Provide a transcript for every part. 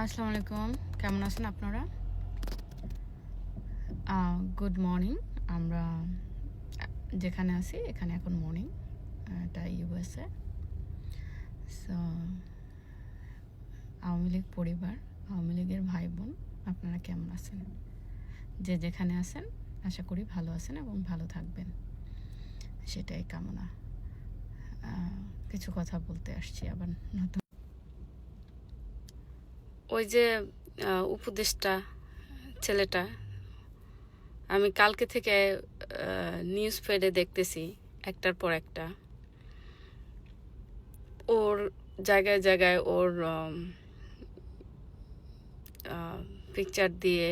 আসসালামু আলাইকুম। কেমন আছেন আপনারা? গুড মর্নিং আমরা যেখানে আছি, এখানে এখন মর্নিং এটা ইউএসএ সো আওয়ামী লীগ পরিবার, আওয়ামী লীগের ভাই বোন আপনারা কেমন আছেন? যে যেখানে আছেন, আশা করি ভালো আছেন এবং ভালো থাকবেন। সেটাই কামনা। কিছু কথা বলতে আসছি আবার নতুন ওই যে উপদেষ্টা ছেলেটা, আমি কালকে থেকে নিউজ ফেডে দেখতেছি, একটার পর একটা। ওর জায়গায় জায়গায় ওর পিকচার দিয়ে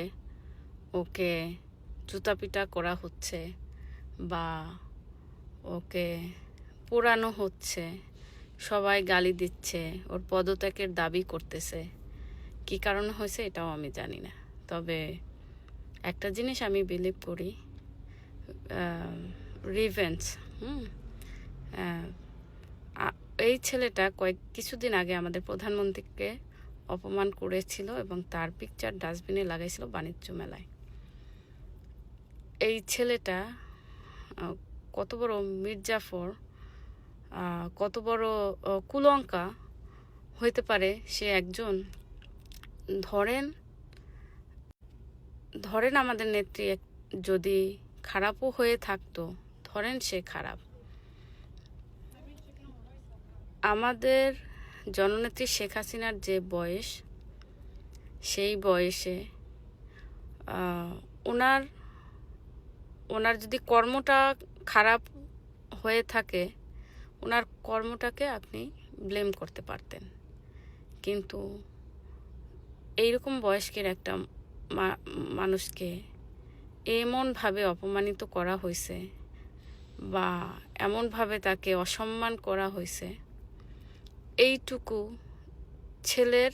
ওকে জুতাপিটা করা হচ্ছে বা ওকে পোড়ানো হচ্ছে, সবাই গালি দিচ্ছে, ওর পদত্যাগের দাবি করতেছে। কি কারণে হয়েছে এটাও আমি জানি না। তবে একটা জিনিস আমি বিলিভ করি রিভেন্স হুম? এই ছেলেটা কয়েক, কিছুদিন আগে আমাদের প্রধানমন্ত্রীকে অপমান করেছিল এবং তার পিকচার ডাস্টবিনে লাগাইছিল বাণিজ্য মেলায়। এই ছেলেটা কত বড় মির্জাফর কত বড় কুলঙ্কা হইতে পারে সে একজন ধরেন ধরেন আমাদের নেত্রী যদি খারাপও হয়ে থাকতো, ধরেন সে খারাপ। আমাদের জননেত্রী শেখ হাসিনার যে বয়স, সেই বয়সে ওনার ওনার যদি কর্মটা খারাপ হয়ে থাকে, ওনার কর্মটাকে আপনি ব্লেম করতে পারতেন। কিন্তু এইরকম বয়স্কের একটা মানুষকে এমনভাবে অপমানিত করা হয়েছে বা এমনভাবে তাকে অসম্মান করা হয়েছে এইটুকু ছেলের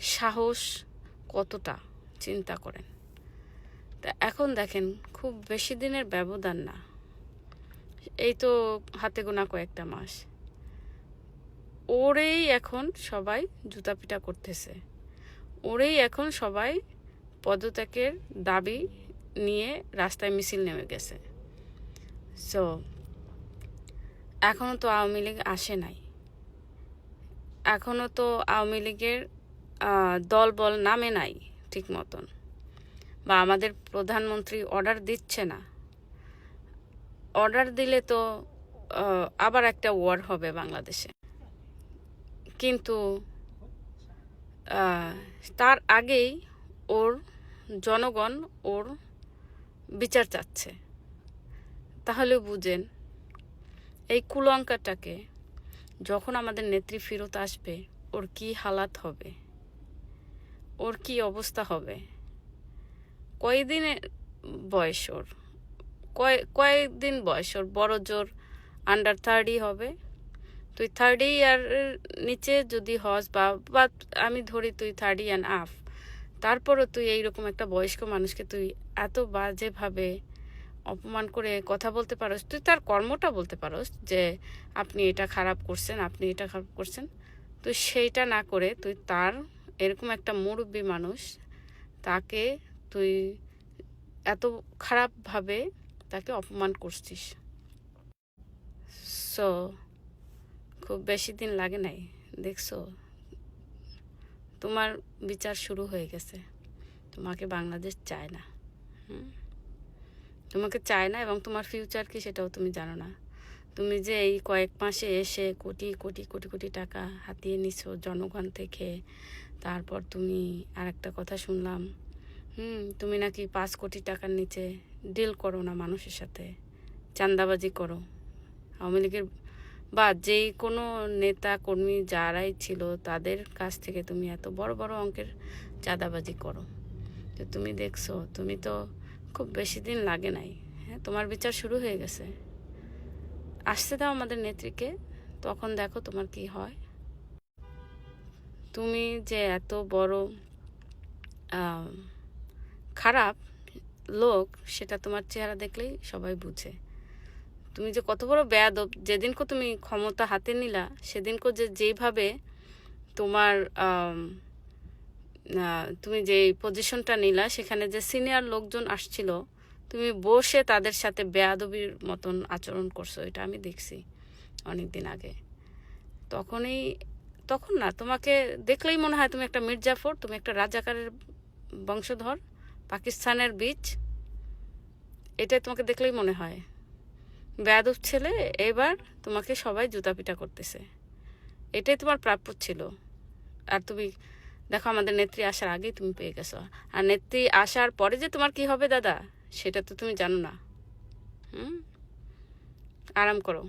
সাহস কতটা, চিন্তা করেন। তা এখন দেখেন, খুব বেশি দিনের ব্যবধান না। এই তো হাতে গোনা কয়েকটা মাস। ওরেই এখন সবাই জুতা জুতাপিটা করতেছে। ওরেই এখন সবাই পদত্যাগের দাবি নিয়ে রাস্তায় মিছিল নেমে গেছে। সো এখনও তো আওয়ামী লীগ আসে নাই। এখনও তো আওয়ামী লীগের আহ, দলবল নামে নাই ঠিক মতন। বা আমাদের প্রধানমন্ত্রী অর্ডার দিচ্ছে না। অর্ডার দিলে তো আবার একটা ওয়ার হবে বাংলাদেশে। কিন্তু তার আগেই ওর জনগণ ওর বিচার চাচ্ছে। তাহলে বুঝেন, এই কুলঙ্কাটাকে যখন আমাদের নেত্রী ফেরত আসবে, ওর কি হালাত হবে? ওর কি অবস্থা হবে? কয়দিনের বয়স ওর? কয় কয়েকদিন বয়স? ওর বড় জোর আন্ডার থার্ডই হবে? তুই থার্ড ইয়ার নিচে যদি হস বা বা আমি ধরি তুই থার্ড ইয়ার আফ তারপরও তুই এইরকম একটা বয়স্ক মানুষকে তুই এত বাজেভাবে অপমান করে কথা বলতে পারোস, তুই তার কর্মটা বলতে পারোস যে আপনি এটা খারাপ করছেন, আপনি এটা খারাপ করছেন। তুই সেইটা না করে তুই তার এরকম একটা মুরব্বী মানুষ, তাকে তুই এত খারাপভাবে তাকে অপমান করছিস। সো খুব বেশি দিন লাগে নাই, দেখছ? তোমার বিচার শুরু হয়ে গেছে। তোমাকে বাংলাদেশ চায় না তোমাকে চায় না এবং তোমার ফিউচার কি সেটাও তুমি জানো না। তুমি যে এই কয়েক মাসে এসে কোটি কোটি কোটি কোটি টাকা হাতিয়ে নিছো জনগণ থেকে, তারপর তুমি আর একটা কথা শুনলাম, হুম? তুমি নাকি পাঁচ কোটি টাকার নিচে ডিল করো না মানুষের সাথে চান্দাবাজি করো। আওয়ামী লীগের বা যেই কোনো নেতা, কর্মী যারাই ছিল, তাদের কাছ থেকে তুমি এত বড় বড় অঙ্কের চাঁদাবাজি করো। তো তুমি দেখছ, তুমি তো খুব বেশি দিন লাগে নাই। হ্যাঁ তোমার বিচার শুরু হয়ে গেছে। আসতে দাও আমাদের নেত্রীকে, তখন দেখো তোমার কি হয়। তুমি যে এত বড় খারাপ লোক, সেটা তোমার চেহারা দেখলেই সবাই বুঝে। তুমি যে কত বড় বেয়াদব, যেদিনকে তুমি ক্ষমতা হাতে নিলা, সেদিনকে যে যেইভাবে তোমার তুমি যে পজিশনটা নিলা, সেখানে যে সিনিয়র লোকজন আসছিল, তুমি বসে তাদের সাথে বেয়াদবির মতন আচরণ করছ, এটা আমি দেখছি অনেক দিন আগে। তখনই, তখন না, তোমাকে দেখলেই মনে হয় তুমি একটা মির্জাফর, তুমি একটা রাজাকারের বংশধর, পাকিস্তানের বীজ, এটাই তোমাকে দেখলেই মনে হয়। বেয়াদব ছেলে, এবার তোমাকে সবাই জুতা পিটা করতেছে। এটাই তোমার প্রাপ্য ছিল। আর তুমি, দেখো আমাদের নেত্রী আসার আগেই তুমি পেয়ে গেছো। আর নেত্রী আসার পরে যে তোমার কি হবে দাদা, সেটা তো তুমি জানো না। হুম? আরাম করো।